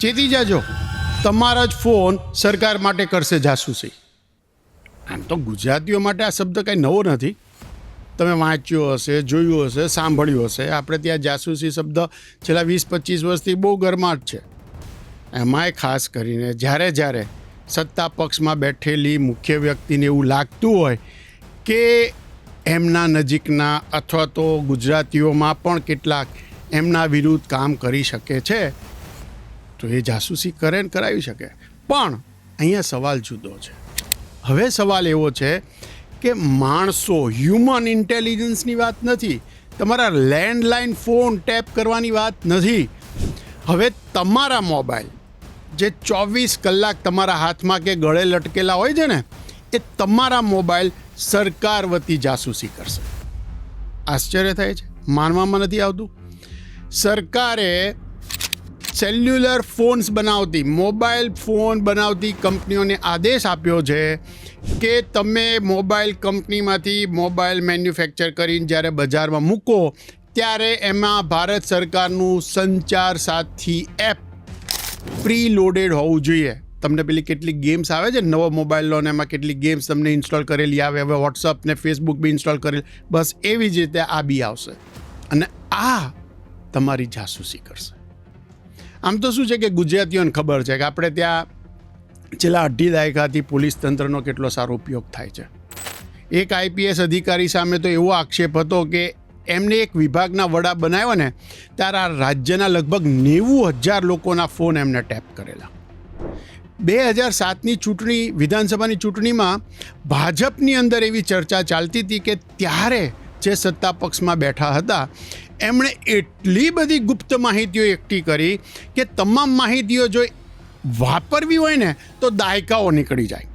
ચેતી જાજો. તમારા જ ફોન સરકાર માટે કરશે જાસૂસી. આમ તો ગુજરાતીઓ માટે આ શબ્દ કંઈ નવો નથી. તમે વાંચ્યો હશે, જોયું હશે, સાંભળ્યું હશે. આપણે ત્યાં જાસૂસી શબ્દ છેલ્લા વીસ, પચીસ વર્ષથી બહુ ગરમાટ છે. એમાંય ખાસ કરીને જ્યારે જ્યારે સત્તા પક્ષમાં બેઠેલી મુખ્ય વ્યક્તિને એવું લાગતું હોય કે એમના નજીકના અથવા તો ગુજરાતીઓમાં પણ કેટલાક એમના વિરુદ્ધ કામ કરી શકે છે તો એ જાસૂસી કરે ને કરાવી શકે. પણ અહીંયા સવાલ જુદો છે. હવે સવાલ એવો છે કે માણસો હ્યુમન ઇન્ટેલિજન્સની વાત નથી. તમારા લેન્ડલાઇન ફોન ટેપ કરવાની વાત નથી. હવે તમારા મોબાઈલ જે ચોવીસ કલાક તમારા હાથમાં કે ગળે લટકેલા હોય છે ને, એ તમારા મોબાઈલ સરકાર વતી જાસૂસી કરશે. આશ્ચર્ય થાય છે. માનવામાં નથી આવતું. સરકારે સેલ્યુલર ફોન્સ બનાવતી મોબાઈલ ફોન બનાવતી કંપનીઓને આદેશ આપ્યો છે કે તમે મોબાઈલ કંપનીમાંથી મોબાઈલ મેન્યુફેક્ચર કરીને જ્યારે બજારમાં મૂકો, ત્યારે એમાં ભારત સરકારનું સંચાર સાથી એપ પ્રી લોડેડ હોવું જોઈએ. તમને પેલી કેટલીક ગેમ્સ આવે છે? નવો મોબાઈલ લો ને એમાં કેટલીક ગેમ્સ તમને ઇન્સ્ટોલ કરેલી આવે, હવે વોટ્સઅપ ને ફેસબુક બી ઇન્સ્ટોલ કરેલ. બસ એવી જ રીતે આ બી આવશે. અને આ તમારી જાસૂસી કરશે. આમ તો શું છે કે ગુજરાતીઓને ખબર છે કે આપણે ત્યાં છેલ્લા અઢી દાયકાથી પોલીસ તંત્રનો કેટલો સારો ઉપયોગ થાય છે. એક આઈપીએસ અધિકારી સામે તો એવો આક્ષેપ હતો કે એમને એક વિભાગના વડા બનાવ્યો ને ત્યારે આ રાજ્યના લગભગ નેવું હજાર લોકોના ફોન એમને ટેપ કરેલા. બે હજાર સાતની ચૂંટણી વિધાનસભાની ચૂંટણીમાં ભાજપની અંદર એવી ચર્ચા ચાલતી હતી કે ત્યારે જે સત્તા પક્ષમાં બેઠા હતા, એમણે એટલી બધી ગુપ્ત માહિતીઓ એકઠી કરી કે તમામ માહિતીઓ જો વાપરવી હોય ને, તો દાયકાઓ નીકળી જાય.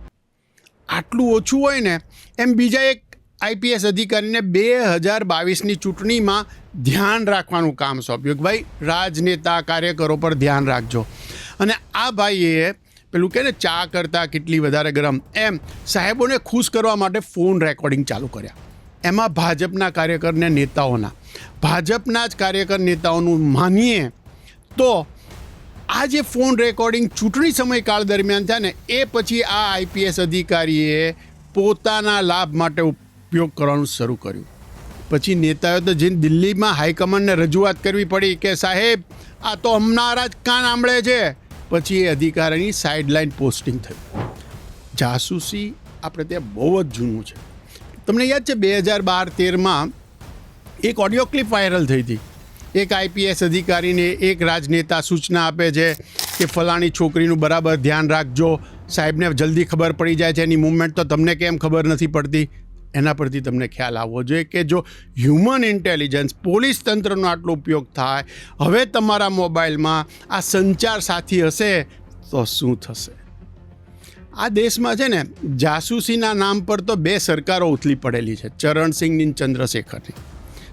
આટલું ઓછું હોય ને, એમ બીજા એક આઈપીએસ અધિકારીને બે હજાર બાવીસની ચૂંટણીમાં ધ્યાન રાખવાનું કામ સોંપ્યું કે ભાઈ, રાજનેતા કાર્યકરો પર ધ્યાન રાખજો. અને આ ભાઈએ પેલું કહે ને, ચા કરતાં કેટલી વધારે ગરમ. એમ સાહેબોને ખુશ કરવા માટે ફોન રેકોર્ડિંગ ચાલુ કર્યા. એમાં ભાજપના કાર્યકરને નેતાઓના. ભાજપના જ કાર્યકર નેતાઓનું માનીએ તો આ જે ફોન રેકોર્ડિંગ ચૂંટણી સમયકાળ દરમિયાન થયા ને, એ પછી આ આઈપીએસ અધિકારીએ પોતાના લાભ માટે ઉપયોગ કરવાનું શરૂ કર્યું. પછી નેતાઓ તો જે દિલ્હીમાં હાઈકમાન્ડને રજૂઆત કરવી પડી કે સાહેબ, આ તો હમણાં જ કાન આંબળે છે. પછી એ અધિકારીની સાઇડલાઇન પોસ્ટિંગ થયું. જાસૂસી આપણે ત્યાં બહુ જ જૂનું છે. તમને યાદ છે બે હજાર બાર તેરમાં એક ઓડિયો ક્લિપ વાયરલ થઈ હતી. એક આઈપીએસ અધિકારીને એક રાજનેતા સૂચના આપે છે કે ફલાણી છોકરીનું બરાબર ધ્યાન રાખજો. સાહેબને જલ્દી ખબર પડી જાય છે એની મૂવમેન્ટ તો તમને કેમ ખબર નથી પડતી? એના પરથી તમને ખ્યાલ આવવો જોઈએ કે જો હ્યુમન ઇન્ટેલિજન્સ પોલીસ તંત્રનો આટલો ઉપયોગ થાય, હવે તમારા મોબાઈલમાં આ સંચાર સાથી હશે તો શું થશે? આ દેશમાં છે ને, જાસૂસીના નામ પર તો બે સરકારો ઉથલી પડેલી છે ચરણસિંહની ચંદ્રશેખરની.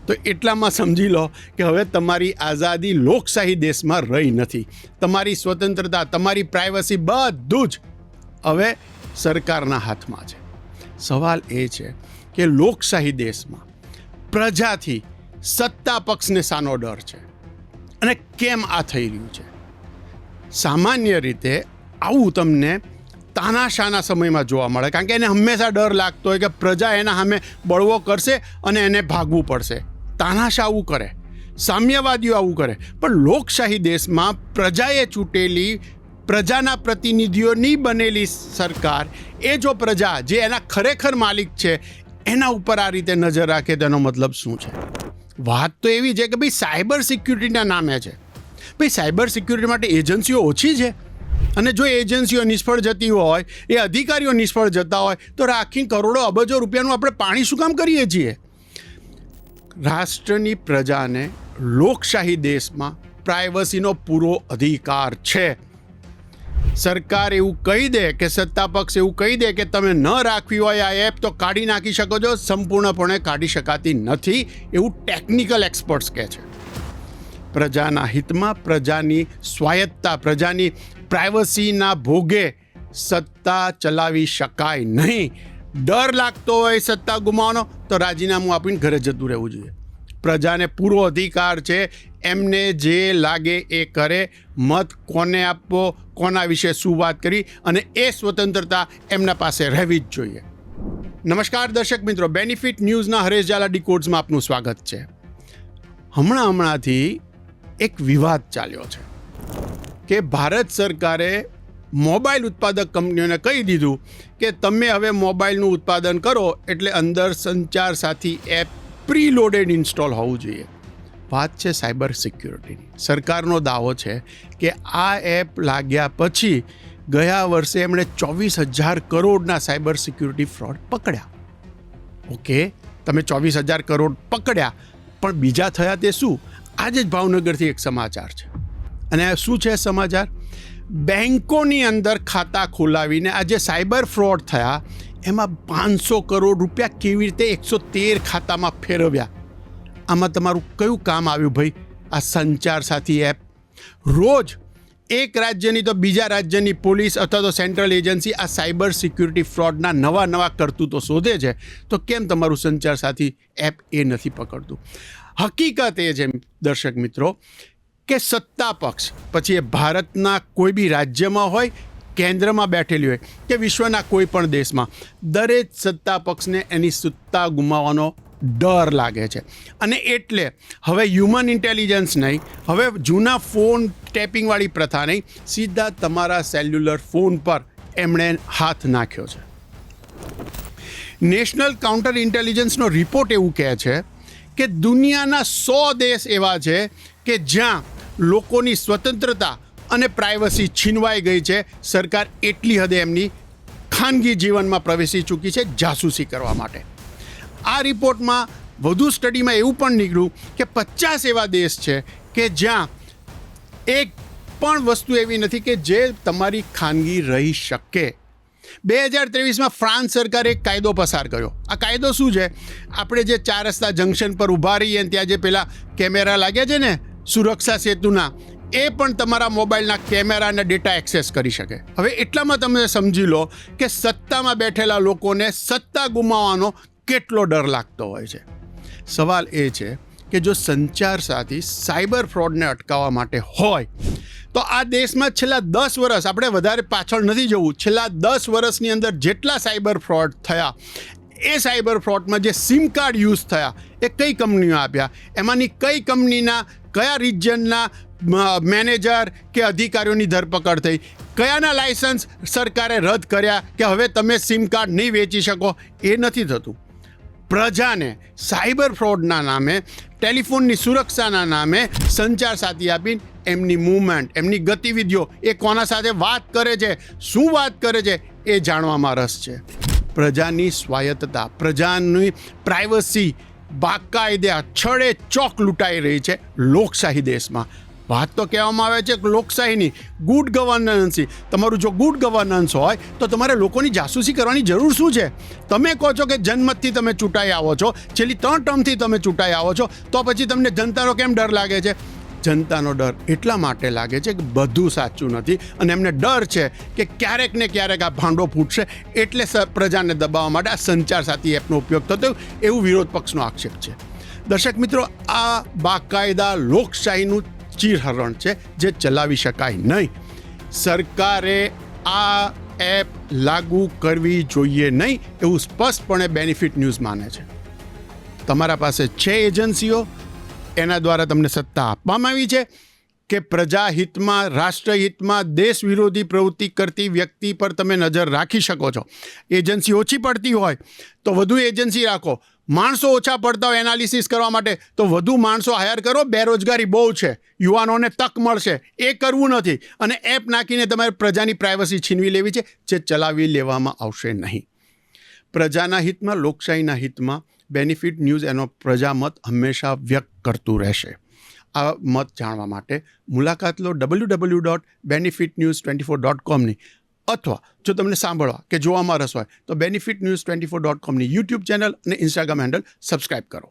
તો એટલામાં સમજી લો કે હવે તમારી આઝાદી લોકશાહી દેશમાં રહી નથી. તમારી સ્વતંત્રતા, તમારી પ્રાઇવસી બધું જ હવે સરકારના હાથમાં છે. સવાલ એ છે કે લોકશાહી દેશમાં પ્રજાથી સત્તા પક્ષને સાનો ડર છે? અને કેમ આ થઈ રહ્યું છે? સામાન્ય રીતે આવું તમને તાનાશાના સમયમાં જોવા મળે. કારણ કે એને હંમેશા ડર લાગતો હોય કે પ્રજા એના સામે બળવો કરશે અને એને ભાગવું પડશે. તાનાશા આવું કરે. સામ્યવાદીઓ આવું કરે. પણ લોકશાહી દેશમાં પ્રજાએ ચૂંટેલી, પ્રજાના પ્રતિનિધિઓની બનેલી સરકાર, એ જો પ્રજા જે એના ખરેખર માલિક છે, એના ઉપર આ રીતે નજર રાખે તેનો મતલબ શું છે? વાત તો એવી છે કે ભાઈ સાયબર સિક્યુરિટીના નામે છે. ભાઈ સાયબર સિક્યુરિટી માટે એજન્સીઓ ઓછી છે. અને જો એજન્સીઓ નિષ્ફળ જતી હોય, એ અધિકારીઓ નિષ્ફળ જતા હોય, તો રાખી કરોડો અબજો રૂપિયાનું આપણે પાણી શું કામ કરીએ છીએ? રાષ્ટ્રની પ્રજાને લોકશાહી દેશમાં પ્રાઇવસીનો પૂરો અધિકાર છે. સરકાર એવું કહી દે કે સત્તા પક્ષ એવું કહી દે કે તમે ન રાખવી હોય આ એપ, તો કાઢી નાખી શકો છો. સંપૂર્ણપણે કાઢી શકાતી નથી. એવું ટેકનિકલ એક્સપર્ટ્સ કહે છે. પ્રજાના હિતમાં પ્રજાની સ્વાયત્તા પ્રજાની પ્રાઇવસીના ભોગે સત્તા ચલાવી શકાય નહીં. ડર લાગતો હોય સત્તા ગુમાવવાનો, તો રાજીનામું આપીને ઘરે જતું રહેવું જોઈએ. પ્રજાને પૂરો અધિકાર છે, એમને જે લાગે એ કરે. મત કોને આપવો, કોના વિશે શું વાત કરી, અને એ સ્વતંત્રતા એમના પાસે રહેવી જ જોઈએ. નમસ્કાર દર્શક મિત્રો બેનિફિટ ન્યૂઝના હરેશ ઝાલા ડીકોડ્સમાં આપનું સ્વાગત છે. હમણાં હમણાંથી એક વિવાદ ચાલ્યો છે કે ભારત સરકારે મોબાઈલ ઉત્પાદક કંપનીઓને કહી દીધું કે તમે હવે મોબાઈલનું ઉત્પાદન કરો એટલે અંદર સંચાર સાથી એપ પ્રીલોડેડ ઇન્સ્ટોલ હોવું જોઈએ. વાત છે સાયબર સિક્યુરિટીની. સરકારનો દાવો છે કે આ એપ લાગ્યા પછી ગયા વર્ષે એમણે ચોવીસ હજાર કરોડના સાયબર સિક્યુરિટી ફ્રોડ પકડ્યા. ઓકે, તમે ચોવીસ હજાર કરોડ પકડ્યા, પણ બીજા થયા તે શું? આજે જ ભાવનગરથી એક સમાચાર છે. અને શું છે સમાચાર? બેન્કોની અંદર ખાતા ખોલાવીને આ જે સાયબર ફ્રોડ થયા, એમાં પાંચસો કરોડ રૂપિયા કેવી રીતે એકસો તેર ખાતામાં ફેરવ્યા? આમાં તમારું કયું કામ આવ્યું ભાઈ? આ સંચાર સાથી એપ. રોજ એક રાજ્યની તો બીજા રાજ્યની પોલીસ અથવા તો સેન્ટ્રલ એજન્સી આ સાયબર સિક્યુરિટી ફ્રોડના નવા નવા કરતૂતો શોધે છે. તો કેમ તમારું સંચાર સાથી એપ એ નથી પકડતું? હકીકત એ છે, દર્શક મિત્રો, કે સત્તા પક્ષ, પછી એ ભારતના કોઈ બી રાજ્યમાં હોય, કેન્દ્રમાં બેઠેલી હોય, કે વિશ્વના કોઈ પણ દેશમાં, દરેક સત્તા પક્ષને એની સત્તા ગુમાવવાનો ડર લાગે છે. અને એટલે હવે હ્યુમન ઇન્ટેલિજન્સ નહીં, હવે જૂના ફોન ટેપિંગવાળી પ્રથા નહીં, સીધા તમારા સેલ્યુલર ફોન પર એમણે હાથ નાખ્યો છે. નેશનલ કાઉન્ટર ઇન્ટેલિજન્સનો રિપોર્ટ એવું કહે છે કે દુનિયાના સો દેશ એવા છે કે જ્યાં લોકોની સ્વતંત્રતા અને પ્રાઇવસી છીનવાઈ ગઈ છે. સરકાર એટલી હદે એમની ખાનગી જીવનમાં પ્રવેશી ચૂકી છે જાસૂસી કરવા માટે. આ રિપોર્ટમાં વધુ સ્ટડીમાં એવું પણ નીકળ્યું કે પચાસ એવા દેશ છે કે જ્યાં એક પણ વસ્તુ એવી નથી કે જે તમારી ખાનગી રહી શકે. બે હજાર ત્રેવીસમાં ફ્રાન્સ સરકારે એક કાયદો પસાર કર્યો. આ કાયદો શું છે? આપણે જે ચાર રસ્તા જંકશન પર ઊભા રહીએ ત્યાં જે પેલા કેમેરા લાગ્યા છે ને, સુરક્ષા સેતુના, એ પણ તમારા મોબાઈલના કેમેરા અને ડેટા એક્સેસ કરી શકે. હવે એટલામાં તમે સમજી લો કે સત્તામાં બેઠેલા લોકોને સત્તા ગુમાવવાનો કેટલો ડર લાગતો હોય છે. સવાલ એ છે કે જો સંચાર સાથી સાયબર ફ્રોડને અટકાવવા માટે હોય તો આ દેશમાં છેલ્લા દસ વર્ષ આપણે વધારે પાછળ નથી જવું. છેલ્લા દસ વર્ષની અંદર જેટલા સાયબર ફ્રોડ થયા, એ સાયબર ફ્રોડમાં જે સિમ કાર્ડ યુઝ થયા, એ કઈ કંપનીઓ આપ્યા? એમાંની કઈ કંપનીના, કયા રિજનના મેનેજર કે અધિકારીઓની ધરપકડ થઈ? કયાના લાયસન્સ સરકારે રદ કર્યા કે હવે તમે સિમ કાર્ડ નહીં વેચી શકો? એ નથી થતું. પ્રજાને સાયબર ફ્રોડના નામે, ટેલિફોનની સુરક્ષાના નામે સંચાર સાથી આપીને એમની મૂવમેન્ટ, એમની ગતિવિધિઓ એ કોના સાથે વાત કરે છે, શું વાત કરે છે એ જાણવામાં રસ છે. પ્રજાની સ્વાયત્તતા, પ્રજાની પ્રાઇવસી બાકાયદે છડે ચોક લૂંટાઈ રહી છે લોકશાહી દેશમાં. વાત તો કહેવામાં આવે છે કે લોકશાહીની ગુડ ગવર્નન્સી તમારું જો ગુડ ગવર્નન્સ હોય, તો તમારે લોકોની જાસૂસી કરવાની જરૂર શું છે? તમે કહો છો કે જનમતથી તમે ચૂંટાઈ આવો છો, છેલ્લી ત્રણ ટર્મથી તમે ચૂંટાઈ આવો છો, તો પછી તમને જનતાનો કેમ ડર લાગે છે? જનતાનો ડર એટલા માટે લાગે છે કે બધું સાચું નથી અને એમને ડર છે કે ક્યારેક ને ક્યારેક આ ભાંડો ફૂટશે એટલે પ્રજાને દબાવવા માટે આ સંચાર સાથી એપનો ઉપયોગ થતો એવું વિરોધ પક્ષનો આક્ષેપ છે. દર્શક મિત્રો, આ બાકાયદા લોકશાહીનું ચીરહરણ છે જે ચલાવી શકાય નહીં. સરકારે આ એપ લાગુ કરવી જોઈએ નહીં એવું સ્પષ્ટપણે બેનિફિટ ન્યૂઝ માને છે. તમારા પાસે છે એજન્સીઓ, એના દ્વારા તમને સત્તા આપવામાં આવી છે કે પ્રજાહિતમાં, રાષ્ટ્રહિતમાં, દેશ વિરોધી પ્રવૃત્તિ કરતી વ્યક્તિ પર તમે નજર રાખી શકો છો. એજન્સી ઓછી પડતી હોય તો વધુ એજન્સી રાખો. માણસો ઓછા પડતા હોય એનાલિસિસ કરવા માટે, તો વધુ માણસો હાયર કરો, બેરોજગારી બહુ છે. યુવાનોને તક મળશે. એ કરવું નથી. અને એપ નાખીને તમારે પ્રજાની પ્રાઇવસી છીનવી લેવી છે, જે ચલાવી લેવામાં આવશે નહીં. પ્રજાના હિતમાં, લોકશાહીના હિતમાં બેનિફિટ ન્યૂઝ એનો પ્રજામત હંમેશા વ્યક્ત કરતું રહેશે. આ મત જાણવા માટે મુલાકાત લો W W dot benefit news twenty four dot કોમની અથવા જો તમને સાંભળવા કે જોવામાં રસ હોય, તો benefit news twenty four dot કોમની YouTube channel અને ઇન્સ્ટાગ્રામ હેન્ડલ સબસ્ક્રાઇબ કરો.